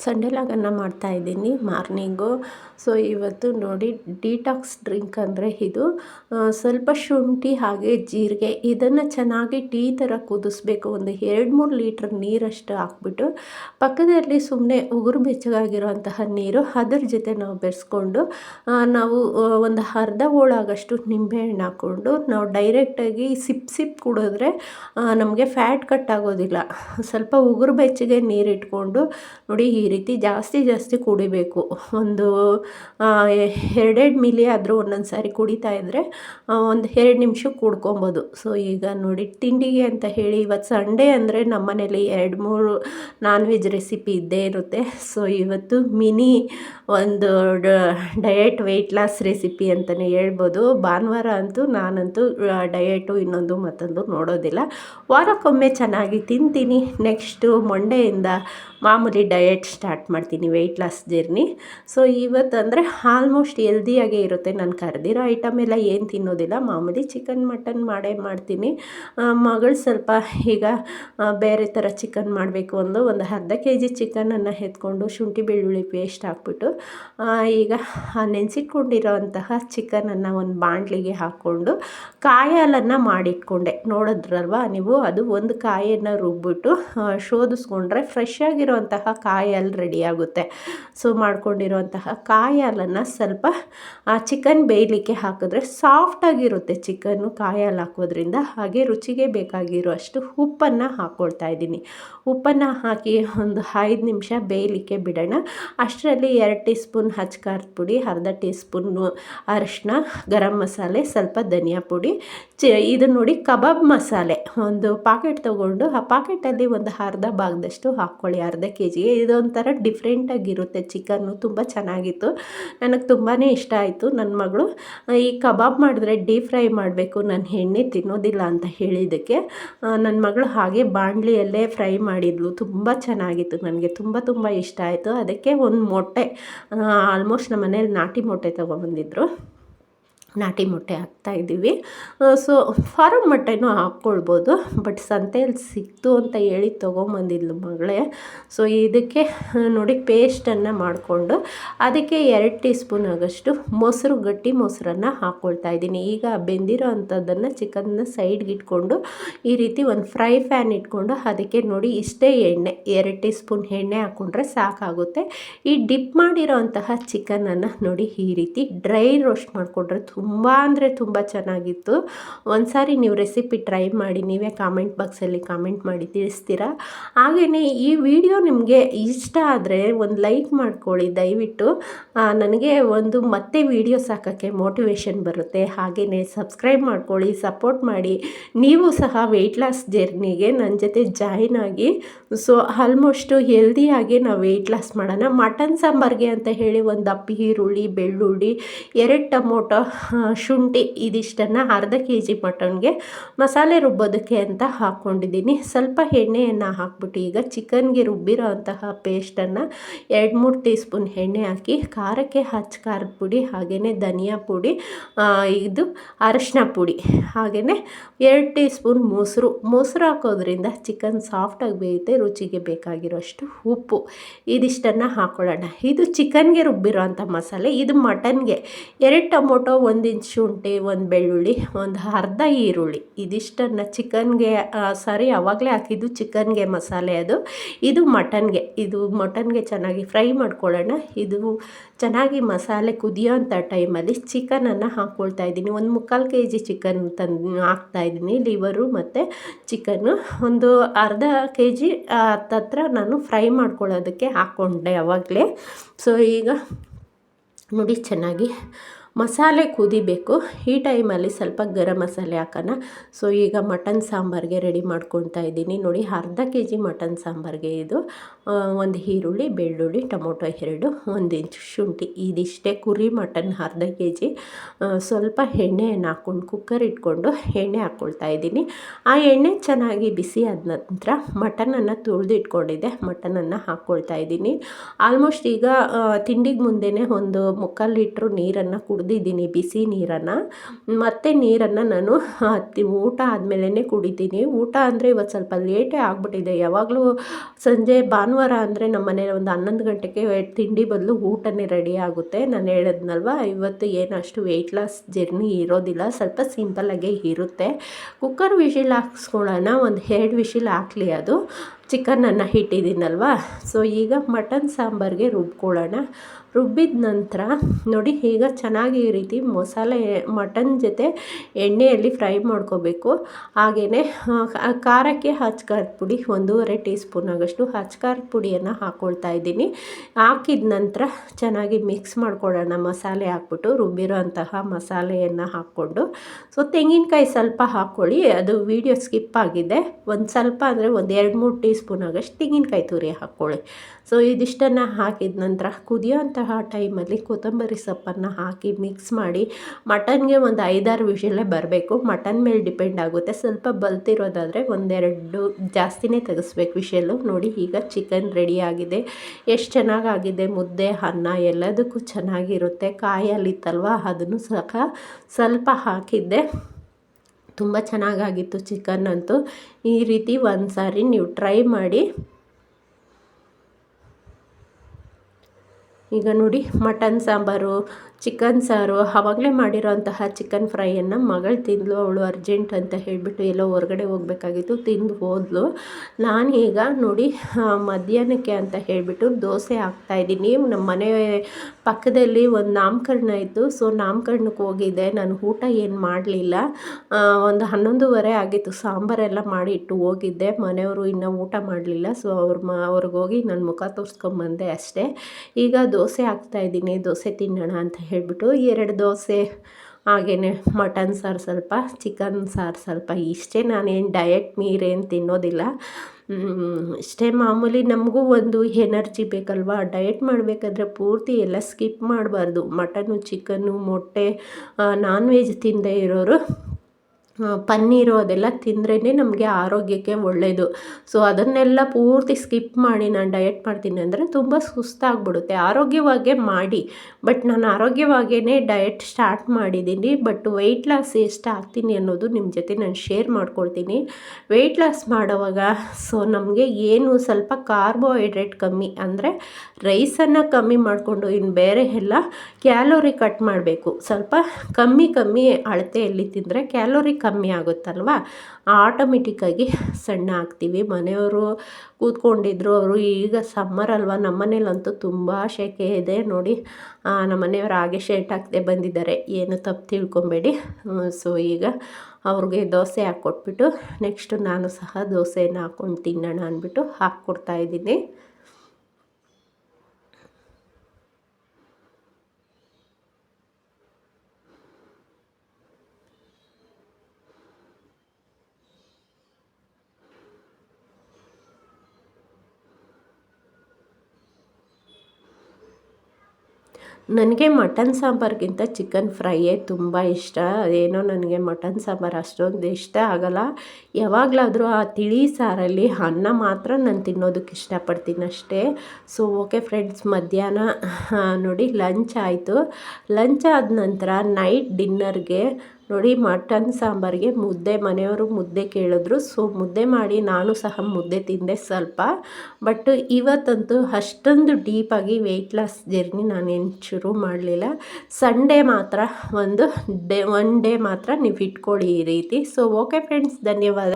Morning Sunday ಲಾಗನ್ನ ಮಾಡ್ತಾಯಿದ್ದೀನಿ morning. So ಇವತ್ತು ನೋಡಿ ಡಿಟಾಕ್ಸ್ ಡ್ರಿಂಕ್ ಅಂದರೆ ಇದು ಸ್ವಲ್ಪ ಶುಂಠಿ ಹಾಗೆ ಜೀರಿಗೆ, ಇದನ್ನು ಚೆನ್ನಾಗಿ ಟೀ ಥರ ಕುದಿಸ್ಬೇಕು. ಒಂದು ಎರಡು ಮೂರು ಲೀಟ್ರ್ ನೀರಷ್ಟು ಹಾಕ್ಬಿಟ್ಟು, ಪಕ್ಕದಲ್ಲಿ ಸುಮ್ಮನೆ ಉಗುರು ಬೆಚ್ಚಗಾಗಿರುವಂತಹ ನೀರು ಅದ್ರ ಜೊತೆ ನಾವು ಬೆರೆಸ್ಕೊಂಡು ನಾವು ಒಂದು ಅರ್ಧ ಹೋಳಾಗಷ್ಟು ನಿಂಬೆಹಣ್ಣು ಹಾಕ್ಕೊಂಡು, ನಾವು ಡೈರೆಕ್ಟಾಗಿ ಸಿಪ್ ಸಿಪ್ ಕುಡಿದ್ರೆ ನಮಗೆ ಫ್ಯಾಟ್ ಕಟ್ ಆಗೋದಿಲ್ಲ. ಸ್ವಲ್ಪ ಉಗುರು ಬೆಚ್ಚಗೆ ನೀರಿಟ್ಕೊಂಡು, ನೋಡಿ ಈ ರೀತಿ ಜಾಸ್ತಿ ಜಾಸ್ತಿ ಕುಡಿಬೇಕು. ಒಂದು ಎರಡೆರಡು ಮಿಲಿ ಆದರೂ ಒಂದೊಂದು ಸಾರಿ ಕುಡಿತಾ ಇದ್ದರೆ ಒಂದು ಎರಡು ನಿಮಿಷ ಕುಡ್ಕೊಬೋದು. ಸೊ ಈಗ ನೋಡಿ, ತಿಂಡಿಗೆ ಅಂತ ಹೇಳಿ ಇವತ್ತು ಸಂಡೇ ಅಂದರೆ ನಮ್ಮ ಮನೇಲಿ ಎರಡು, ಮೂರು ನಾನ್ ವೆಜ್ ರೆಸಿಪಿ ಇದ್ದೇ ಇರುತ್ತೆ. ಸೊ ಇವತ್ತು ಮಿನಿ ಒಂದು ಡಯಟ್ ವೆಯ್ಟ್ ಲಾಸ್ ರೆಸಿಪಿ ಅಂತಲೇ ಹೇಳ್ಬೋದು. ಭಾನುವಾರ ಅಂತೂ ನಾನಂತೂ ಡಯಟು ಇನ್ನೊಂದು ಮತ್ತೊಂದು ನೋಡೋದಿಲ್ಲ. ವಾರಕ್ಕೊಮ್ಮೆ ಚೆನ್ನಾಗಿ ತಿಂತೀನಿ. ನೆಕ್ಸ್ಟು ಮಂಡೆಯಿಂದ ಮಾಮೂಲಿ ಡಯೆಟ್ ಸ್ಟಾರ್ಟ್ ಮಾಡ್ತೀನಿ ವೆಯ್ಟ್ ಲಾಸ್ ಜರ್ನಿ ಸೊ ಇವತ್ತು ಅಂದರೆ ಆಲ್ಮೋಸ್ಟ್ ಹೆಲ್ದಿಯಾಗೇ ಇರುತ್ತೆ ನಾನು ಕರೆದಿರೋ ಐಟಮ್ ಎಲ್ಲ, ಏನು ತಿನ್ನೋದಿಲ್ಲ. ಮಾಮೂಲಿ ಚಿಕನ್ ಮಟನ್ ಮಾಡೇ ಮಾಡ್ತೀನಿ. ಮಗಳು ಸ್ವಲ್ಪ ಈಗ ಬೇರೆ ಥರ ಚಿಕನ್ ಮಾಡಬೇಕು ಅಂದು ಒಂದು ಅರ್ಧ ಕೆ ಜಿ ಚಿಕನನ್ನು ಎತ್ಕೊಂಡು ಶುಂಠಿ ಬೆಳ್ಳುಳ್ಳಿ ಪೇಸ್ಟ್ ಹಾಕ್ಬಿಟ್ಟು ಈಗ ನೆನೆಸಿಟ್ಕೊಂಡಿರೋಂತಹ ಚಿಕನನ್ನು ಒಂದು ಬಾಂಡ್ಲಿಗೆ ಹಾಕ್ಕೊಂಡು ಕಾಯಿ ಹಾಲನ್ನು ಮಾಡಿಟ್ಕೊಂಡೆ. ನೋಡಿದ್ರಲ್ವ ನೀವು? ಅದು ಒಂದು ಕಾಯನ್ನು ರುಬ್ಬಿಟ್ಟು ಶೋಧಿಸ್ಕೊಂಡ್ರೆ ಫ್ರೆಶ್ ಆಗಿರುವಂತಹ ಕಾಯಿ ಹಾಲು ರೆಡಿಯಾಗುತ್ತೆ ಸೊ ಮಾಡ್ಕೊಂಡಿರುವಂತಹ ಕಾಯಿ ಹಾಲನ್ನು ಸ್ವಲ್ಪ, ಆ ಚಿಕನ್ ಬೇಯಲಿಕ್ಕೆ ಹಾಕಿದ್ರೆ ಸಾಫ್ಟಾಗಿರುತ್ತೆ ಚಿಕನ್ನು ಕಾಯಿ ಹಾಲು ಹಾಕೋದ್ರಿಂದ. ಹಾಗೆ ರುಚಿಗೆ ಬೇಕಾಗಿರುವಷ್ಟು ಉಪ್ಪನ್ನು ಹಾಕ್ಕೊಳ್ತಾ ಇದ್ದೀನಿ. ಉಪ್ಪನ್ನು ಹಾಕಿ ಒಂದು ಐದು ನಿಮಿಷ ಬೇಯಲಿಕ್ಕೆ ಬಿಡೋಣ. ಅಷ್ಟರಲ್ಲಿ ಎರಡು ಟೀ ಸ್ಪೂನ್ ಹಚ್ಕಾರದ ಪುಡಿ, ಅರ್ಧ ಟೀ ಸ್ಪೂನು ಅರಿಶಿನ, ಗರಂ ಮಸಾಲೆ, ಸ್ವಲ್ಪ ಧನಿಯಾ ಪುಡಿ. ಚ, ಇದು ನೋಡಿ ಕಬಾಬ್ ಮಸಾಲೆ. ಒಂದು ಪಾಕೆಟ್ ತೊಗೊಂಡು ಆ ಪಾಕೆಟಲ್ಲಿ ಒಂದು ಅರ್ಧ ಭಾಗದಷ್ಟು ಹಾಕ್ಕೊಳ್ಳಿ. ಅರ್ಧ ಕೆ ಜಿಗೆ ಇದೊಂಥರ ಡಿಫ್ರೆಂಟಾಗಿರುತ್ತೆ ಚಿಕನ್ನು ತುಂಬ ಚೆನ್ನಾಗಿತ್ತು. ನನಗೆ ತುಂಬಾ ಇಷ್ಟ ಆಯಿತು ನನ್ನ ಮಗಳು. ಈ ಕಬಾಬ್ ಮಾಡಿದ್ರೆ ಡೀಪ್ ಫ್ರೈ ಮಾಡಬೇಕು. ನಾನು ಎಣ್ಣೆ ತಿನ್ನೋದಿಲ್ಲ ಅಂತ ಹೇಳಿದ್ದಕ್ಕೆ ನನ್ನ ಮಗಳು ಹಾಗೆ ಬಾಣಲಿಯಲ್ಲೇ ಫ್ರೈ ಮಾಡಿದ್ಲು. ತುಂಬ ಚೆನ್ನಾಗಿತ್ತು ನನಗೆ. ತುಂಬ ತುಂಬ ಇಷ್ಟ ಆಯಿತು. ಅದಕ್ಕೆ ಒಂದು ಮೊಟ್ಟೆ ಆಲ್ಮೋಸ್ಟ್ ನಮ್ಮ ಮನೇಲಿ ನಾಟಿ ಮೊಟ್ಟೆ ತೊಗೊಬಂದಿದ್ರು. ನಾಟಿ ಮೊಟ್ಟೆ ಹಾಕ್ತಾಯಿದ್ದೀವಿ ಸೊ ಫಾರಮ್ ಮೊಟ್ಟೆನೂ ಹಾಕ್ಕೊಳ್ಬೋದು ಬಟ್ ಸಂತೆಯಲ್ಲಿ ಸಿಕ್ತು ಅಂತ ಹೇಳಿ ತೊಗೊಂಬಂದಿದ್ಲು ಮಗಳೇ. ಸೊ ಇದಕ್ಕೆ ನೋಡಿ ಪೇಸ್ಟನ್ನು ಮಾಡಿಕೊಂಡು, ಅದಕ್ಕೆ ಎರಡು ಟೀ ಸ್ಪೂನ್ ಆಗಷ್ಟು ಮೊಸರು, ಗಟ್ಟಿ ಮೊಸರನ್ನು ಹಾಕ್ಕೊಳ್ತಾ ಇದ್ದೀನಿ. ಈಗ ಬೆಂದಿರೋ ಅಂಥದ್ದನ್ನು ಚಿಕನ್ನ ಸೈಡ್ಗೆ ಇಟ್ಕೊಂಡು, ಈ ರೀತಿ ಒಂದು ಫ್ರೈ ಫ್ಯಾನ್ ಇಟ್ಕೊಂಡು, ಅದಕ್ಕೆ ನೋಡಿ ಇಷ್ಟೇ ಎಣ್ಣೆ, ಎರಡು ಟೀ ಸ್ಪೂನ್ ಎಣ್ಣೆ ಹಾಕ್ಕೊಂಡ್ರೆ ಸಾಕಾಗುತ್ತೆ. ಈ ಡಿಪ್ ಮಾಡಿರೋ ಅಂತಹ ಚಿಕನನ್ನು ನೋಡಿ ಈ ರೀತಿ ಡ್ರೈ ರೋಸ್ಟ್ ಮಾಡಿಕೊಂಡ್ರೆ ತುಂಬ ಅಂದರೆ ತುಂಬ ಚೆನ್ನಾಗಿತ್ತು. ಒಂದು ಸಾರಿ ನೀವು ರೆಸಿಪಿ ಟ್ರೈ ಮಾಡಿ, ನೀವೇ ಕಾಮೆಂಟ್ ಬಾಕ್ಸಲ್ಲಿ ಕಾಮೆಂಟ್ ಮಾಡಿ ತಿಳಿಸ್ತೀರಾ? ಹಾಗೆಯೇ ಈ ವಿಡಿಯೋ ನಿಮಗೆ ಇಷ್ಟ ಆದರೆ ಒಂದು ಲೈಕ್ ಮಾಡ್ಕೊಳ್ಳಿ ದಯವಿಟ್ಟು. ನನಗೆ ಒಂದು ಮತ್ತೆ ವಿಡಿಯೋ ಸಾಕೋಕ್ಕೆ ಮೋಟಿವೇಶನ್ ಬರುತ್ತೆ. ಹಾಗೆಯೇ ಸಬ್ಸ್ಕ್ರೈಬ್ ಮಾಡ್ಕೊಳ್ಳಿ, ಸಪೋರ್ಟ್ ಮಾಡಿ. ನೀವು ಸಹ ವೆಯ್ಟ್ ಲಾಸ್ ಜರ್ನಿಗೆ ನನ್ನ ಜೊತೆ ಜಾಯ್ನ್ ಆಗಿ. ಸೊ ಆಲ್ಮೋಸ್ಟು ಹೆಲ್ದಿಯಾಗಿ ನಾವು ವೆಯ್ಟ್ ಲಾಸ್ ಮಾಡೋಣ. ಮಟನ್ ಸಾಂಬಾರಿಗೆ ಅಂತ ಹೇಳಿ ಒಂದು ಅಪ್ಪಿ, ಈರುಳ್ಳಿ, ಬೆಳ್ಳುಳ್ಳಿ, ಎರಡು ಟೊಮೊಟೊ ಶುಂಠಿ ಇದಿಷ್ಟನ್ನು ಅರ್ಧ ಕೆ ಜಿ ಮಟನ್ಗೆ ಮಸಾಲೆ ರುಬ್ಬೋದಕ್ಕೆ ಅಂತ ಹಾಕ್ಕೊಂಡಿದ್ದೀನಿ ಸ್ವಲ್ಪ ಎಣ್ಣೆಯನ್ನು ಹಾಕ್ಬಿಟ್ಟು ಈಗ ಚಿಕನ್ಗೆ ರುಬ್ಬಿರೋ ಅಂತಹ ಪೇಸ್ಟನ್ನು ಎರಡು ಮೂರು ಟೀ ಸ್ಪೂನ್ ಎಣ್ಣೆ ಹಾಕಿ ಖಾರಕ್ಕೆ ಹಚ್ಚ ಖಾರದ ಪುಡಿ ಹಾಗೆಯೇ ಧನಿಯಾ ಪುಡಿ ಇದು ಅರಶಿನ ಪುಡಿ ಹಾಗೆಯೇ ಎರಡು ಟೀ ಸ್ಪೂನ್ ಮೊಸರು. ಮೊಸರು ಹಾಕೋದ್ರಿಂದ ಚಿಕನ್ ಸಾಫ್ಟಾಗಿ ಬೇಯುತ್ತೆ, ರುಚಿಗೆ ಬೇಕಾಗಿರೋಷ್ಟು ಉಪ್ಪು ಇದಿಷ್ಟನ್ನು ಹಾಕ್ಕೊಳ್ಳೋಣ ಇದು ಚಿಕನ್ಗೆ ರುಬ್ಬಿರೋ ಅಂಥ ಮಸಾಲೆ. ಇದು ಮಟನ್ಗೆ. ಎರಡು ಟೊಮೊಟೊ ಒಂದು ಇಂಚ್ ಶುಂಠಿ, ಒಂದು ಬೆಳ್ಳುಳ್ಳಿ, ಒಂದು ಅರ್ಧ ಈರುಳ್ಳಿ. ಇದಿಷ್ಟನ್ನು ಚಿಕನ್ಗೆ ಸಾರಿ ಆವಾಗಲೇ ಹಾಕಿದ್ದು ಚಿಕನ್ಗೆ ಮಸಾಲೆ ಅದು. ಇದು ಮಟನ್ಗೆ. ಇದು ಮಟನ್ಗೆ ಚೆನ್ನಾಗಿ ಫ್ರೈ ಮಾಡ್ಕೊಳ್ಳೋಣ. ಇದು ಚೆನ್ನಾಗಿ ಮಸಾಲೆ ಕುದಿಯೋಂಥ ಟೈಮಲ್ಲಿ ಚಿಕನನ್ನು ಹಾಕ್ಕೊಳ್ತಾ ಇದ್ದೀನಿ. ಒಂದು ಮುಕ್ಕಾಲು ಕೆ ಜಿ ಚಿಕನ್ ತಂದು ಹಾಕ್ತಾಯಿದ್ದೀನಿ ಲಿವರು ಮತ್ತು ಚಿಕನ್ನು. ಒಂದು ಅರ್ಧ ಕೆ ಜಿ ಹತ್ತತ್ರ ನಾನು ಫ್ರೈ ಮಾಡ್ಕೊಳ್ಳೋದಕ್ಕೆ ಹಾಕ್ಕೊಂಡೆ ಆವಾಗಲೇ ಸೊ, ಈಗ ನೋಡಿ ಚೆನ್ನಾಗಿ ಮಸಾಲೆ ಕುದಿಬೇಕು. ಈ ಟೈಮಲ್ಲಿ ಸ್ವಲ್ಪ ಗರಂ ಮಸಾಲೆ ಹಾಕೋಣ. ಸೊ ಈಗ ಮಟನ್ ಸಾಂಬಾರಿಗೆ ರೆಡಿ ಮಾಡ್ಕೊತಾ ಇದ್ದೀನಿ. ನೋಡಿ, ಅರ್ಧ ಕೆ ಜಿ ಮಟನ್ ಸಾಂಬಾರಿಗೆ ಇದು. ಒಂದು ಈರುಳ್ಳಿ, ಬೆಳ್ಳುಳ್ಳಿ, ಟೊಮೊಟೊ ಎರಡು, ಒಂದು ಇಂಚು ಶುಂಠಿ, ಇದಿಷ್ಟೇ ಕುರಿ ಮಟನ್ ಅರ್ಧ ಕೆ ಜಿ ಸ್ವಲ್ಪ ಎಣ್ಣೆಯನ್ನು ಹಾಕ್ಕೊಂಡು ಕುಕ್ಕರ್ ಇಟ್ಕೊಂಡು ಎಣ್ಣೆ ಹಾಕ್ಕೊಳ್ತಾ ಇದ್ದೀನಿ. ಆ ಎಣ್ಣೆ ಚೆನ್ನಾಗಿ ಬಿಸಿ ಆದ ನಂತರ ಮಟನನ್ನು ತುಳಿದು ಇಟ್ಕೊಂಡಿದ್ದೆ ಮಟನನ್ನು ಹಾಕ್ಕೊಳ್ತಾ ಇದ್ದೀನಿ. ಆಲ್ಮೋಸ್ಟ್ ಈಗ ತಿಂಡಿಗೆ ಮುಂದೆನೇ ಒಂದು ಮುಕ್ಕಾಲು ಲೀಟ್ರು ನೀರನ್ನು ಕುಡಿದಿದ್ದೀನಿ, ಬಿಸಿ ನೀರನ್ನು. ಮತ್ತು ನೀರನ್ನು ನಾನು ಊಟ ಆದಮೇಲೆ ಕುಡಿತೀನಿ. ಊಟ ಅಂದರೆ ಇವತ್ತು ಸ್ವಲ್ಪ ಲೇಟೇ ಆಗಿಬಿಟ್ಟಿದೆ. ಯಾವಾಗಲೂ ಸಂಜೆ ಭಾನುವಾರ ಭಾನುವಾರ ಅಂದರೆ ನಮ್ಮ ಮನೇಲಿ ಒಂದು ಹನ್ನೊಂದು ಗಂಟೆಗೆ ತಿಂಡಿ ಬದಲು ಊಟನೇ ರೆಡಿ ಆಗುತ್ತೆ. ನಾನು ಹೇಳಿದ್ನಲ್ವ, ಇವತ್ತು ಏನು ಅಷ್ಟು ವೆಯ್ಟ್ ಲಾಸ್ ಜರ್ನಿ ಇರೋದಿಲ್ಲ. ಸ್ವಲ್ಪ ಸಿಂಪಲ್ಲಾಗೇ ಇರುತ್ತೆ. ಕುಕ್ಕರ್ ವಿಷಿಲ್ ಹಾಕ್ಸ್ಕೊಳ್ಳೋಣ. ಒಂದು ಎರಡು ವಿಷಿಲ್ ಹಾಕ್ಲಿ ಅದು. ಚಿಕನನ್ನು ಇಟ್ಟಿದ್ದೀನಲ್ವ ಸೊ, ಈಗ ಮಟನ್ ಸಾಂಬಾರಿಗೆ ರುಬ್ಕೊಳ್ಳೋಣ. ರುಬ್ಬಿದ ನಂತರ ನೋಡಿ, ಈಗ ಚೆನ್ನಾಗಿ ಈ ರೀತಿ ಮಸಾಲೆ, ಮಟನ್ ಜೊತೆ ಎಣ್ಣೆಯಲ್ಲಿ ಫ್ರೈ ಮಾಡ್ಕೋಬೇಕು. ಹಾಗೆಯೇ ಖಾರಕ್ಕೆ ಹಚ್ಕಾರದ ಪುಡಿ, ಒಂದೂವರೆ ಟೀ ಸ್ಪೂನ್ ಆಗೋಷ್ಟು ಹಚ್ಕಾರದ ಪುಡಿಯನ್ನು ಹಾಕ್ಕೊಳ್ತಾ ಇದ್ದೀನಿ. ಹಾಕಿದ ನಂತರ ಚೆನ್ನಾಗಿ ಮಿಕ್ಸ್ ಮಾಡ್ಕೊಳ್ಳೋಣ. ಮಸಾಲೆ ಹಾಕ್ಬಿಟ್ಟು ರುಬ್ಬಿರೋ ಅಂತಹ ಮಸಾಲೆಯನ್ನು ಹಾಕ್ಕೊಂಡು. ಸೊ, ತೆಂಗಿನಕಾಯಿ ಸ್ವಲ್ಪ ಹಾಕ್ಕೊಳ್ಳಿ. ಅದು ವಿಡಿಯೋ ಸ್ಕಿಪ್ ಆಗಿದೆ. ಒಂದು ಸ್ವಲ್ಪ ಅಂದರೆ ಒಂದು ಎರಡು ಮೂರು ಟೀ ಸ್ಪೂನ್ ಆಗೋಷ್ಟು ತೆಂಗಿನಕಾಯಿ ತುರಿ ಹಾಕ್ಕೊಳ್ಳಿ. ಸೊ ಇದಿಷ್ಟನ್ನು ಹಾಕಿದ ನಂತರ ಕುದಿಯೋಂತಹ ಟೈಮಲ್ಲಿ ಕೊತ್ತಂಬರಿ ಸೊಪ್ಪನ್ನು ಹಾಕಿ ಮಿಕ್ಸ್ ಮಾಡಿ ಮಟನ್ಗೆ ಒಂದು ಐದಾರು ವಿಷಯಲ್ಲೇ ಬರಬೇಕು. ಮಟನ್ ಮೇಲೆ ಡಿಪೆಂಡ್ ಆಗುತ್ತೆ. ಸ್ವಲ್ಪ ಬಲ್ತಿರೋದಾದರೆ ಒಂದೆರಡು ಜಾಸ್ತಿನೇ ತೆಗೆಸ್ಬೇಕು ವಿಷಯಲ್ಲೂ ನೋಡಿ, ಈಗ ಚಿಕನ್ ರೆಡಿ ಆಗಿದೆ. ಎಷ್ಟು ಚೆನ್ನಾಗಾಗಿದೆ? ಮುದ್ದೆ, ಅನ್ನ ಎಲ್ಲದಕ್ಕೂ ಚೆನ್ನಾಗಿರುತ್ತೆ. ಕಾಯಲ್ಲಿತ್ತಲ್ವ ಅದನ್ನು ಸಹ ಸ್ವಲ್ಪ ಹಾಕಿದ್ದೆ. ತುಂಬ ಚೆನ್ನಾಗಾಗಿತ್ತು ಚಿಕನ್ ಅಂತೂ. ಈ ರೀತಿ ಒಂದು ಸಾರಿ ನೀವು ಟ್ರೈ ಮಾಡಿ. ಈಗ ನೋಡಿ, ಮಟನ್ ಸಾಂಬಾರು, ಚಿಕನ್ ಸಾರು, ಆವಾಗಲೇ ಮಾಡಿರೋಂತಹ ಚಿಕನ್ ಫ್ರೈಯನ್ನು ಮಗಳು ತಿಂದಳು ಅವಳು ಅರ್ಜೆಂಟ್ ಅಂತ ಹೇಳಿಬಿಟ್ಟು ಎಲ್ಲೋ ಹೊರಗಡೆ ಹೋಗಬೇಕಾಗಿತ್ತು, ತಿಂದು ಹೋದ್ಲು. ನಾನೀಗ ನೋಡಿ ಮಧ್ಯಾಹ್ನಕ್ಕೆ ಅಂತ ಹೇಳಿಬಿಟ್ಟು ದೋಸೆ ಹಾಕ್ತಾಯಿದ್ದೀನಿ ನಮ್ಮ ಮನೆ ಪಕ್ಕದಲ್ಲಿ ಒಂದು ನಾಮಕರಣ ಇತ್ತು, ಸೊ ನಾಮಕರಣಕ್ಕೆ ಹೋಗಿದ್ದೆ. ನಾನು ಊಟ ಏನು ಮಾಡಲಿಲ್ಲ. ಒಂದು ಹನ್ನೊಂದುವರೆ ಆಗಿತ್ತು, ಸಾಂಬಾರೆಲ್ಲ ಮಾಡಿ ಇಟ್ಟು ಹೋಗಿದ್ದೆ. ಮನೆಯವರು ಇನ್ನೂ ಊಟ ಮಾಡಲಿಲ್ಲ, ಸೊ ಅವ್ರ ಮ ಅವ್ರಿಗೋಗಿ ನನ್ನ ಮುಖ ತೋರಿಸ್ಕೊಂಬಂದೆ ಅಷ್ಟೇ. ಈಗ ದೋಸೆ ಹಾಕ್ತಾಯಿದ್ದೀನಿ ದೋಸೆ ತಿನ್ನೋಣ ಅಂತ ಹೇಳಿಬಿಟ್ಟು ಎರಡು ದೋಸೆ ಹಾಗೇ ಮಟನ್ ಸಾರು ಸ್ವಲ್ಪ, ಚಿಕನ್ ಸಾರು ಸ್ವಲ್ಪ. ಇಷ್ಟೇ ನಾನೇನು ಡಯಟ್ ಮೀರೇನು ತಿನ್ನೋದಿಲ್ಲ. ಇಷ್ಟೇ ಮಾಮೂಲಿ ನಮಗೂ ಒಂದು ಎನರ್ಜಿ ಬೇಕಲ್ವಾ? ಡಯಟ್ ಮಾಡಬೇಕಾದ್ರೆ ಪೂರ್ತಿ ಎಲ್ಲ ಸ್ಕಿಪ್ ಮಾಡಬಾರ್ದು. ಮಟನು ಚಿಕನ್ನು ಮೊಟ್ಟೆ ನಾನ್ ವೆಜ್ ತಿಂದೇ ಇರೋರು ಪನ್ನೀರು ಅದೆಲ್ಲ ತಿಂದ್ರೇ ನಮಗೆ ಆರೋಗ್ಯಕ್ಕೆ ಒಳ್ಳೆಯದು ಸೊ ಅದನ್ನೆಲ್ಲ ಪೂರ್ತಿ ಸ್ಕಿಪ್ ಮಾಡಿ ನಾನು ಡಯಟ್ ಮಾಡ್ತೀನಿ ಅಂದರೆ ತುಂಬ ಸುಸ್ತಾಗ್ಬಿಡುತ್ತೆ. ಆರೋಗ್ಯವಾಗೇ ಮಾಡಿ ಬಟ್ ನಾನು ಆರೋಗ್ಯವಾಗೇ ಡಯಟ್ ಸ್ಟಾರ್ಟ್ ಮಾಡಿದ್ದೀನಿ ಬಟ್ ವೆಯ್ಟ್ ಲಾಸ್ ಎಷ್ಟು ಆಗ್ತೀನಿ ಅನ್ನೋದು ನಿಮ್ಮ ಜೊತೆ ನಾನು ಶೇರ್ ಮಾಡ್ಕೊಳ್ತೀನಿ. ವೆಯ್ಟ್ ಲಾಸ್ ಮಾಡೋವಾಗ ಸೊ ನಮಗೆ ಏನು ಸ್ವಲ್ಪ ಕಾರ್ಬೋಹೈಡ್ರೇಟ್ ಕಮ್ಮಿ ಅಂದರೆ ರೈಸನ್ನು ಕಮ್ಮಿ ಮಾಡಿಕೊಂಡು ಇನ್ನು ಬೇರೆ ಎಲ್ಲ ಕ್ಯಾಲೋರಿ ಕಟ್ ಮಾಡಬೇಕು. ಸ್ವಲ್ಪ ಕಮ್ಮಿ ಕಮ್ಮಿ ಅಳತೆಯಲ್ಲಿ ತಿಂದರೆ ಕ್ಯಾಲೋರಿ ಕಮ್ಮಿ ಆಗುತ್ತಲ್ವ? ಆಟೋಮೆಟಿಕ್ಕಾಗಿ ಸಣ್ಣ ಆಗ್ತೀವಿ. ಮನೆಯವರು ಕೂತ್ಕೊಂಡಿದ್ರು, ಅವರು ಈಗ ಸಮ್ಮರ್ ಅಲ್ವಾ? ನಮ್ಮ ಮನೇಲಂತೂ ತುಂಬ ಶೆಕೆ ಇದೆ. ನೋಡಿ ನಮ್ಮ ಮನೆಯವರು ಹಾಗೆ ಶೇಟ್ ಹಾಕದೆ ಬಂದಿದ್ದಾರೆ. ಏನು ತಪ್ಪು ತಿಳ್ಕೊಬೇಡಿ. ಸೊ ಈಗ ಅವ್ರಿಗೆ ದೋಸೆ ಹಾಕ್ಕೊಟ್ಬಿಟ್ಟು ನೆಕ್ಸ್ಟು ನಾನು ಸಹ ದೋಸೆನ ಹಾಕ್ಕೊಂಡು ತಿನ್ನೋಣ ಅಂದ್ಬಿಟ್ಟು ಹಾಕ್ಕೊಡ್ತಾಯಿದ್ದೀನಿ ನನಗೆ ಮಟನ್ ಸಾಂಬಾರ್ಗಿಂತ ಚಿಕನ್ ಫ್ರೈಯೇ ತುಂಬ ಇಷ್ಟ. ಏನೋ ನನಗೆ ಮಟನ್ ಸಾಂಬಾರು ಅಷ್ಟೊಂದು ಇಷ್ಟ ಆಗಲ್ಲ. ಯಾವಾಗಲಾದರೂ ಆ ತಿಳಿ ಸಾರಲ್ಲಿ ಅನ್ನ ಮಾತ್ರ ನಾನು ತಿನ್ನೋದಕ್ಕೆ ಇಷ್ಟಪಡ್ತೀನಿ ಅಷ್ಟೇ. ಸೊ ಓಕೆ ಫ್ರೆಂಡ್ಸ್ ಮಧ್ಯಾಹ್ನ ನೋಡಿ ಲಂಚ್ ಆಯಿತು. ಲಂಚ್ ಆದ ನಂತರ ನೈಟ್ ಡಿನ್ನರ್ಗೆ ನೋಡಿ, ಮಟನ್ ಸಾಂಬಾರಿಗೆ ಮುದ್ದೆ, ಮನೆಯವರು ಮುದ್ದೆ ಕೇಳಿದ್ರು. ಸೊ, ಮುದ್ದೆ ಮಾಡಿ ನಾನು ಸಹ ಮುದ್ದೆ ತಿಂದೆ ಸ್ವಲ್ಪ. ಬಟ್ ಇವತ್ತಂತೂ ಅಷ್ಟೊಂದು ಡೀಪಾಗಿ ವೆಯ್ಟ್ ಲಾಸ್ ಜರ್ನಿ ನಾನೇನು ಶುರು ಮಾಡಲಿಲ್ಲ. ಸಂಡೇ ಮಾತ್ರ ಒಂದು ಡೇ ಒನ್ ಡೇ ಮಾತ್ರ ನೀವು ಇಟ್ಕೊಳ್ಳಿ ಈ ರೀತಿ. ಸೊ ಓಕೆ ಫ್ರೆಂಡ್ಸ್ ಧನ್ಯವಾದ.